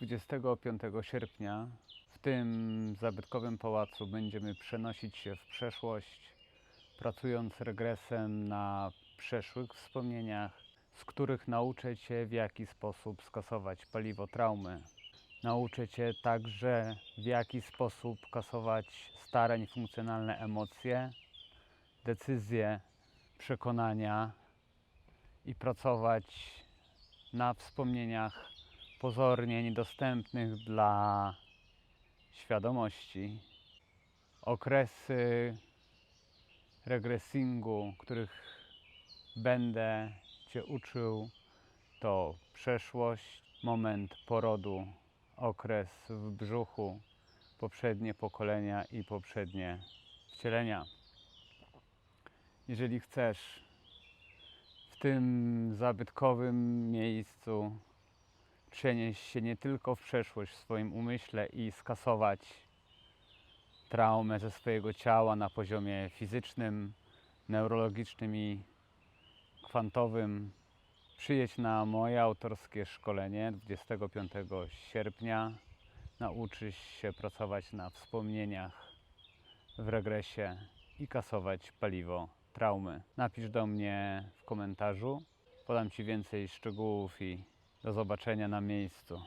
25 sierpnia w tym zabytkowym pałacu będziemy przenosić się w przeszłość, pracując regresem na przeszłych wspomnieniach, z których nauczę Cię w jaki sposób skasować paliwo traumy. Nauczę Cię także w jaki sposób kasować stare, niefunkcjonalne emocje, decyzje, przekonania i pracować na wspomnieniach pozornie niedostępnych dla świadomości. Okresy regresingu, których będę Cię uczył, to przeszłość, moment porodu, okres w brzuchu, poprzednie pokolenia i poprzednie wcielenia. Jeżeli chcesz w tym zabytkowym miejscu przenieść się nie tylko w przeszłość w swoim umyśle i skasować traumę ze swojego ciała na poziomie fizycznym, neurologicznym i kwantowym. Przyjedź na moje autorskie szkolenie 25 sierpnia. Nauczysz się pracować na wspomnieniach w regresie i kasować paliwo traumy. Napisz do mnie w komentarzu. Podam Ci więcej szczegółów i do zobaczenia na miejscu.